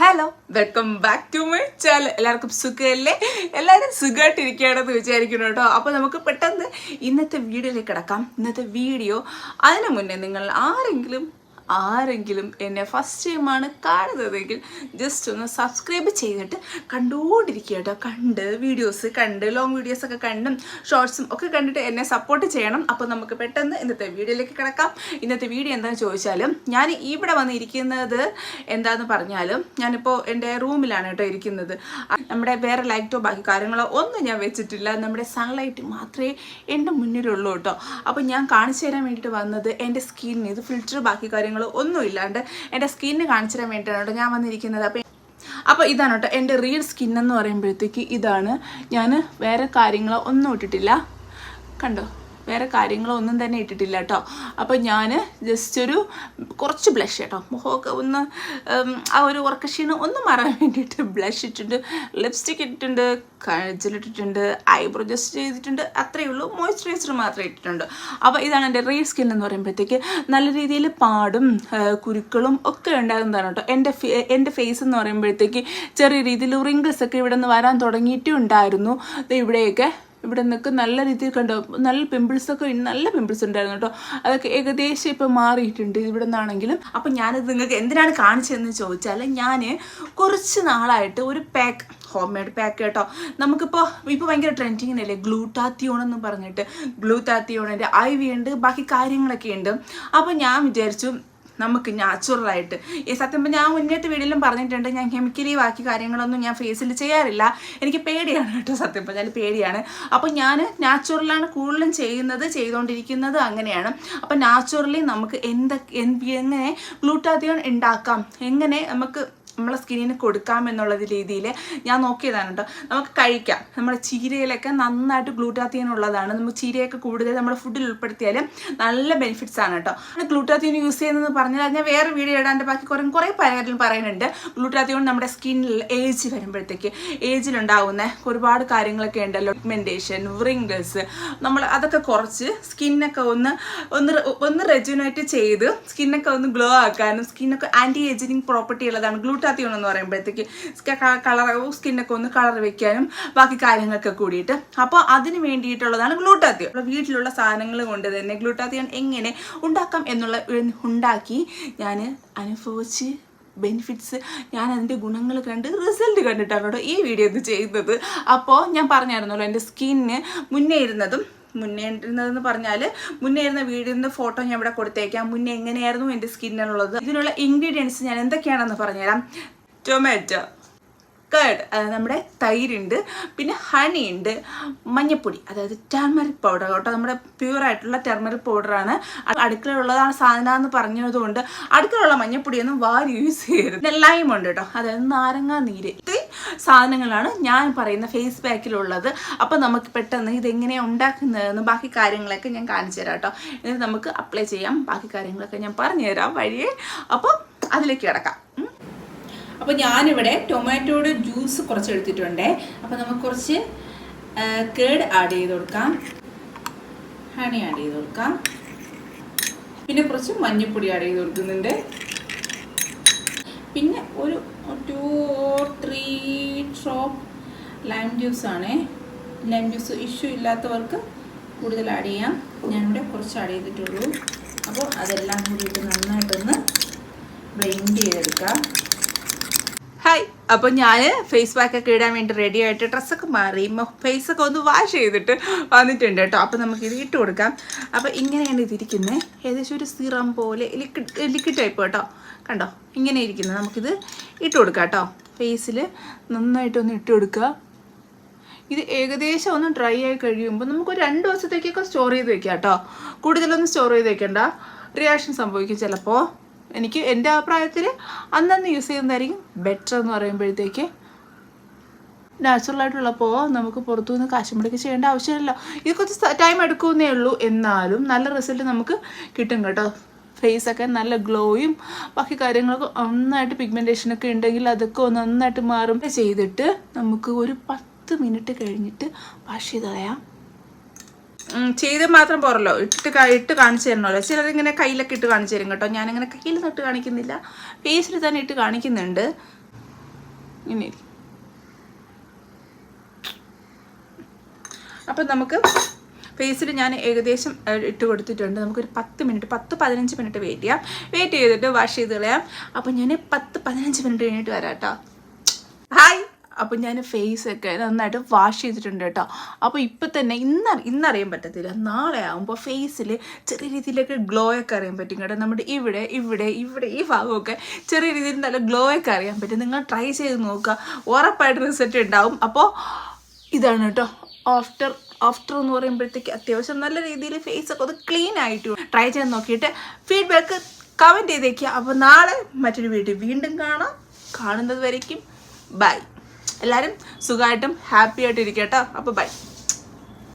Hello welcome back to my channel എല്ലാവർക്കും സുഖമല്ലേ? എല്ലാവരും സുഖമായിട്ടിരിക്കുകയാണെന്ന് വിചാരിക്കുന്നു കേട്ടോ. അപ്പോൾ നമുക്ക് പെട്ടെന്ന് ഇന്നത്തെ വീഡിയോയിലേക്ക് കിടക്കാം. ഇന്നത്തെ വീഡിയോ അതിനു മുന്നേ നിങ്ങൾ ആരെങ്കിലും ആരെങ്കിലും എന്നെ ഫസ്റ്റ് ടൈമാണ് കാണുന്നതെങ്കിൽ ജസ്റ്റ് ഒന്ന് സബ്സ്ക്രൈബ് ചെയ്തിട്ട് കണ്ടുകൊണ്ടിരിക്കുക കേട്ടോ കണ്ട് വീഡിയോസ് കണ്ട് ലോങ് വീഡിയോസ് ഒക്കെ കണ്ടും ഷോർട്സും ഒക്കെ കണ്ടിട്ട് എന്നെ സപ്പോർട്ട് ചെയ്യണം. അപ്പോൾ നമുക്ക് പെട്ടെന്ന് ഇന്നത്തെ വീഡിയോയിലേക്ക് കിടക്കാം. ഇന്നത്തെ വീഡിയോ എന്താണെന്ന് ചോദിച്ചാലും ഞാൻ ഇവിടെ വന്നിരിക്കുന്നത് എന്താണെന്ന് പറഞ്ഞാലും ഞാനിപ്പോൾ എന്റെ റൂമിലാണ് കേട്ടോ ഇരിക്കുന്നത്. നമ്മുടെ വേറെ ലൈറ്റോ ബാക്കി കാര്യങ്ങളോ ഒന്നും ഞാൻ വെച്ചിട്ടില്ല. നമ്മുടെ സൺലൈറ്റ് മാത്രമേ എന്റെ മുന്നിലുള്ളൂ കേട്ടോ. അപ്പോൾ ഞാൻ കാണിച്ചു തരാൻ വേണ്ടിയിട്ട് വന്നത് എന്റെ സ്കിന്നിന് ഇത് ഫിൽറ്റർ ബാക്കി ഒന്നും ഇല്ലാണ്ട് എന്റെ സ്കിന്നിന് കാണിച്ചു തരാൻ വേണ്ടിയിട്ടാണ് കേട്ടോ ഞാൻ വന്നിരിക്കുന്നത്. അപ്പോൾ അപ്പോൾ ഇതാണ് കേട്ടോ എന്റെ റിയൽ സ്കിൻ എന്ന് പറയുമ്പോഴത്തേക്ക് ഇതാണ്. ഞാൻ വേറെ കാര്യങ്ങളോ ഒന്നും ഇട്ടിട്ടില്ല. കണ്ടോ? വേറെ കാര്യങ്ങളൊന്നും തന്നെ ഇട്ടിട്ടില്ല കേട്ടോ. അപ്പോൾ ഞാൻ ജസ്റ്റ് ഒരു കുറച്ച് ബ്ലഷ് കേട്ടോ. മുഖമൊക്കെ ഒന്ന് ആ ഒരു ഉറക്കക്ഷീണം ഒന്ന് മാറാൻ വേണ്ടിയിട്ട് ബ്ലഷ് ഇട്ടിട്ടുണ്ട് ലിപ്സ്റ്റിക് ഇട്ടിട്ടുണ്ട് കഴിച്ചിലിട്ടിട്ടുണ്ട് ഐബ്രോ ജസ്റ്റ് ചെയ്തിട്ടുണ്ട് അത്രയേ ഉള്ളൂ. മോയ്സ്ചറൈസർ മാത്രമേ ഇട്ടിട്ടുണ്ട്. അപ്പോൾ ഇതാണ് എന്റെ റീ സ്കിൻ എന്ന് പറയുമ്പോഴത്തേക്ക് നല്ല രീതിയിൽ പാടും കുരുക്കളും ഒക്കെ ഉണ്ടാകുന്നതാണ് കേട്ടോ. എന്റെ എന്റെ ഫേസ് എന്ന് പറയുമ്പോഴത്തേക്ക് ചെറിയ രീതിയിൽ റിങ്കിൾസ് ഒക്കെ ഇവിടെ നിന്ന് വരാൻ തുടങ്ങിയിട്ടും ഉണ്ടായിരുന്നു ഇവിടെയൊക്കെ ഇവിടെ നിന്നൊക്കെ നല്ല രീതിയിൽ കണ്ടോ? നല്ല പിമ്പിൾസ് ഒക്കെ നല്ല പിമ്പിൾസ് ഉണ്ടായിരുന്നു കേട്ടോ. അതൊക്കെ ഏകദേശം ഇപ്പം മാറിയിട്ടുണ്ട് ഇവിടെ നിന്നാണെങ്കിലും. അപ്പം ഞാനിത് നിങ്ങൾക്ക് എന്തിനാണ് കാണിച്ചതെന്ന് ചോദിച്ചാൽ ഞാൻ കുറച്ച് നാളായിട്ട് ഒരു പാക്ക് ഹോം മെയ്ഡ് പാക്ക് കേട്ടോ. നമുക്കിപ്പോൾ ഇപ്പോൾ ഭയങ്കര ട്രെൻഡിങ്ങിനല്ലേ ഗ്ലൂട്ടാത്തിയോൺ എന്ന് പറഞ്ഞിട്ട്. ഗ്ലൂട്ടാത്തിയോണിന്റെ ഐ വി ഉണ്ട് ബാക്കി കാര്യങ്ങളൊക്കെ ഉണ്ട്. അപ്പോൾ ഞാൻ വിചാരിച്ചു നമുക്ക് നാച്ചുറലായിട്ട് ഈ സത്യം ഞാൻ മുന്നേത്തെ വീഡിയോയിലും പറഞ്ഞിട്ടുണ്ട് ഞാൻ കെമിക്കലി ബാക്കി കാര്യങ്ങളൊന്നും ഞാൻ ഫേസിൽ ചെയ്യാറില്ല. എനിക്ക് പേടിയാണ് കേട്ടോ സത്യം പറഞ്ഞാൽ പേടിയാണ്. അപ്പോൾ ഞാൻ നാച്ചുറലാണ് കൂടുതലും ചെയ്യുന്നത് ചെയ്തുകൊണ്ടിരിക്കുന്നത് അങ്ങനെയാണ്. അപ്പോൾ നാച്ചുറലി നമുക്ക് എന്തൊക്കെ എന്ത് എങ്ങനെ ഗ്ലൂട്ടാത്തിയോൺ ഉണ്ടാക്കാം? എങ്ങനെ നമുക്ക് നമ്മളെ സ്കിന്നിന് കൊടുക്കാം എന്നുള്ള രീതിയിൽ ഞാൻ നോക്കിയതാണ് കേട്ടോ നമുക്ക് കഴിക്കാം. നമ്മുടെ ചീരയിലൊക്കെ നന്നായിട്ട് ഗ്ലൂട്ടാത്തിയൻ ഉള്ളതാണ് നമുക്ക് ചീരയൊക്കെ കൂടുതൽ നമ്മുടെ ഫുഡിൽ ഉൾപ്പെടുത്തിയാൽ നല്ല ബെനിഫിറ്റ്സ് ആണ് കേട്ടോ. ഗ്ലൂട്ടാത്തിയൻ യൂസ് ചെയ്യുന്നത് പറഞ്ഞാൽ ഞാൻ വേറെ വീഡിയോ ഇടാന്റെ ബാക്കി കുറേ കുറേ പലരും പറയുന്നുണ്ട്. ഗ്ലൂട്ടാത്തിയോൺ നമ്മുടെ സ്കിന്നിൽ ഏജ് വരുമ്പോഴത്തേക്ക് ഏജിലുണ്ടാകുന്ന ഒരുപാട് കാര്യങ്ങളൊക്കെ ഉണ്ടല്ലോ. പിഗ്മെന്റേഷൻ റിങ്കിൾസ് നമ്മൾ അതൊക്കെ കുറച്ച് സ്കിന്നൊക്കെ ഒന്ന് ഒന്ന് ഒന്ന് റെജുനേറ്റ് ചെയ്ത് സ്കിന്നൊക്കെ ഒന്ന് ഗ്ലോ ആക്കാനും സ്കിന്നൊക്കെ ആന്റി ഏജിങ് പ്രോപ്പർട്ടി ഉള്ളതാണ്. ഗ്ലൂട്ടാത്തിയോൺ എന്ന് പറയുമ്പോഴത്തേക്ക് കളർ സ്കിന്നൊക്കെ ഒന്ന് കളർ വെക്കാനും ബാക്കി കാര്യങ്ങളൊക്കെ കൂടിയിട്ട്. അപ്പോൾ അതിന് വേണ്ടിയിട്ടുള്ളതാണ് ഗ്ലൂട്ടാത്തിയോൺ വീട്ടിലുള്ള സാധനങ്ങൾ കൊണ്ട് തന്നെ ഗ്ലൂട്ടാത്തിയോൺ എങ്ങനെ ഉണ്ടാക്കാം എന്നുള്ള ഉണ്ടാക്കി ഞാൻ അനുഭവിച്ച് ബെനിഫിറ്റ്സ് ഞാൻ അതിന്റെ ഗുണങ്ങൾ കണ്ട് റിസൾട്ട് കണ്ടിട്ടാണ് കേട്ടോ ഈ വീഡിയോ ഇത് ചെയ്യുന്നത്. അപ്പോൾ ഞാൻ പറഞ്ഞായിരുന്നല്ലോ എന്റെ സ്കിന്നിന് മുന്നേ ഇരുന്നതും മുന്നേ ഇരുന്നതെന്ന് പറഞ്ഞാൽ മുന്നേ ഇരുന്ന വീടിന്റെ ഫോട്ടോ ഞാൻ ഇവിടെ കൊടുത്തേക്കാം. മുന്നേ എങ്ങനെയായിരുന്നു എന്റെ സ്കിന്നിനുള്ളത് ഇതിനുള്ള ഇൻഗ്രീഡിയൻസ് ഞാൻ എന്തൊക്കെയാണെന്ന് പറഞ്ഞുതരാം. ടൊമാറ്റോ അതായത് നമ്മുടെ തൈരുണ്ട്. പിന്നെ ഹണി ഉണ്ട്. മഞ്ഞപ്പൊടി അതായത് ടെർമറിക് പൗഡർ കേട്ടോ. നമ്മുടെ പ്യൂർ ആയിട്ടുള്ള ടർമറിക് പൗഡറാണ് അടുക്കളയിലുള്ളതാണ് സാധനം എന്ന് പറഞ്ഞതുകൊണ്ട് അടുക്കളയുള്ള മഞ്ഞപ്പൊടിയൊന്നും വാരി യൂസ് ചെയ്യരുത്. ലൈം ഉണ്ട് കേട്ടോ. അതായത് നാരങ്ങ നീര്. സാധനങ്ങളാണ് ഞാൻ പറയുന്ന ഫേസ് പാക്കിലുള്ളത് അപ്പോൾ നമുക്ക് പെട്ടെന്ന് ഇതെങ്ങനെയാണ് ഉണ്ടാക്കുന്നതെന്ന് ബാക്കി കാര്യങ്ങളൊക്കെ ഞാൻ കാണിച്ചു തരാം കേട്ടോ. എന്നിട്ട് നമുക്ക് അപ്ലൈ ചെയ്യാം. ബാക്കി കാര്യങ്ങളൊക്കെ ഞാൻ പറഞ്ഞുതരാം തരാം വഴിയേ. അപ്പോൾ അതിലേക്ക് കിടക്കാം. അപ്പോൾ ഞാനിവിടെ ടൊമാറ്റോയുടെ ജ്യൂസ് കുറച്ച് എടുത്തിട്ടുണ്ട്. അപ്പോൾ നമുക്ക് കുറച്ച് കേട് ആഡ് ചെയ്ത് കൊടുക്കാം. ഹണി ആഡ് ചെയ്ത് കൊടുക്കാം. പിന്നെ കുറച്ച് മഞ്ഞൾപ്പൊടി ആഡ് ചെയ്ത് കൊടുക്കുന്നുണ്ട്. പിന്നെ ഒരു two three drop lime juice lime juice issue ഇല്ലാത്തവർക്ക് കൂടുതൽ ആഡ് ചെയ്യാം. ഞാനിവിടെ കുറച്ച് ആഡ് ചെയ്തിട്ടുള്ളൂ. അപ്പോൾ അതെല്ലാം കൂടിയിട്ട് നന്നായിട്ടൊന്ന് ബ്ലെൻഡ് ചെയ്തെടുക്കാം. അപ്പോൾ ഞാൻ ഫേസ് പാക്ക് ഒക്കെ ഇടാൻ വേണ്ടി റെഡി ആയിട്ട് ഡ്രസ്സൊക്കെ മാറി ഫേസ് ഒക്കെ ഒന്ന് വാഷ് ചെയ്തിട്ട് വന്നിട്ടുണ്ട് കേട്ടോ അപ്പോൾ ഇത് ഇട്ട് കൊടുക്കാം. അപ്പോൾ ഇങ്ങനെയാണ് ഇതിരിക്കുന്നത് ഏകദേശം ഒരു സിറം പോലെ ലിക്വിഡ് ലിക്വിഡ് ടൈപ്പ് കേട്ടോ. കണ്ടോ? ഇങ്ങനെ ഇരിക്കുന്നത് നമുക്കിത് ഇട്ട് കൊടുക്കാം കേട്ടോ ഫേസിൽ നന്നായിട്ടൊന്ന് ഇട്ട് കൊടുക്കുക. ഇത് ഏകദേശം ഒന്ന് ഡ്രൈ ആയി കഴിയുമ്പോൾ നമുക്ക് ഒരു രണ്ട് ദിവസത്തേക്കൊക്കെ സ്റ്റോർ ചെയ്ത് വെക്കാം കേട്ടോ കൂടുതലൊന്നും സ്റ്റോർ ചെയ്ത് വെക്കണ്ട. റിയാക്ഷൻ സംഭവിക്കും ചിലപ്പോൾ എനിക്ക് എന്റെ അഭിപ്രായത്തിൽ അന്നന്ന് യൂസ് ചെയ്യുന്നതായിരിക്കും ബെറ്റർ എന്ന് പറയുമ്പോഴത്തേക്ക് നാച്ചുറലായിട്ടുള്ളപ്പോൾ നമുക്ക് പുറത്തുനിന്ന് കാശുമ്പടിക്ക് ചെയ്യേണ്ട ആവശ്യമില്ല ഇത് കുറച്ച് ടൈം എടുക്കുന്നേ ഉള്ളൂ. എന്നാലും നല്ല റിസൾട്ട് നമുക്ക് കിട്ടും കേട്ടോ. ഫേസൊക്കെ നല്ല ഗ്ലോയും ബാക്കി കാര്യങ്ങളൊക്കെ നന്നായിട്ട് പിഗ്മെന്റേഷനൊക്കെ ഉണ്ടെങ്കിൽ അതൊക്കെ നന്നായിട്ട് മാറും. ചെയ്തിട്ട് നമുക്ക് ഒരു പത്ത് മിനിറ്റ് കഴിഞ്ഞിട്ട് വാഷ് ചെയ്ത് കളയാം. ചെയ്ത് മാത്രം പോരല്ലോ. ഇട്ട് ഇട്ട് കാണിച്ചു തരണമല്ലോ ചിലരിങ്ങനെ കയ്യിലൊക്കെ ഇട്ട് കാണിച്ചു തരും കേട്ടോ. ഞാനിങ്ങനെ കയ്യിൽ നിട്ട് കാണിക്കുന്നില്ല. ഫേസിൽ തന്നെ ഇട്ട് കാണിക്കുന്നുണ്ട്. ഇനി. അപ്പം നമുക്ക് ഫേസിൽ ഞാൻ ഏകദേശം ഇട്ട് കൊടുത്തിട്ടുണ്ട്. നമുക്കൊരു പത്ത് മിനിറ്റ് പത്ത് പതിനഞ്ച് മിനിറ്റ് വെയിറ്റ് ചെയ്യാം. വെയിറ്റ് ചെയ്തിട്ട് വാഷ് ചെയ്ത് കളയാം. അപ്പം ഞാൻ പത്ത് പതിനഞ്ച് മിനിറ്റ് കഴിഞ്ഞിട്ട് വരാം കേട്ടോ. ഹായ് അപ്പം ഞാൻ ഫേസ് ഒക്കെ നന്നായിട്ട് വാഷ് ചെയ്തിട്ടുണ്ട് കേട്ടോ അപ്പോൾ ഇപ്പം തന്നെ ഇന്ന് ഇന്നറിയാൻ പറ്റത്തില്ല. നാളെ ആകുമ്പോൾ ഫേസിൽ ചെറിയ രീതിയിലൊക്കെ ഗ്ലോ ഒക്കെ അറിയാൻ പറ്റും കേട്ടോ. നമ്മുടെ ഇവിടെ ഇവിടെ ഇവിടെ ഈ ഭാഗമൊക്കെ ചെറിയ രീതിയിൽ നല്ല ഗ്ലോ ഒക്കെ അറിയാൻ പറ്റും. നിങ്ങൾ ട്രൈ ചെയ്ത് നോക്കുക. ഉറപ്പായിട്ട് റിസൾട്ട് ഉണ്ടാവും. അപ്പോൾ ഇതാണ് കേട്ടോ ആഫ്റ്റർ ആഫ്റ്റർ എന്ന് പറയുമ്പോഴത്തേക്ക് അത്യാവശ്യം നല്ല രീതിയിൽ ഫേസ് ഒക്കെ ഒന്ന് ക്ലീൻ ആയിട്ട്. ട്രൈ ചെയ്ത് നോക്കിയിട്ട് ഫീഡ്ബാക്ക് കമന്റ് ചെയ്തേക്കുക. അപ്പോൾ നാളെ മറ്റൊരു വീഡിയോ വീണ്ടും കാണാം. കാണുന്നത് വരയ്ക്കും ബൈ എല്ലാവരും സുഖമായിട്ടും ഹാപ്പി ആയിട്ട് ഇരിക്കട്ടോ അപ്പോൾ ബൈ.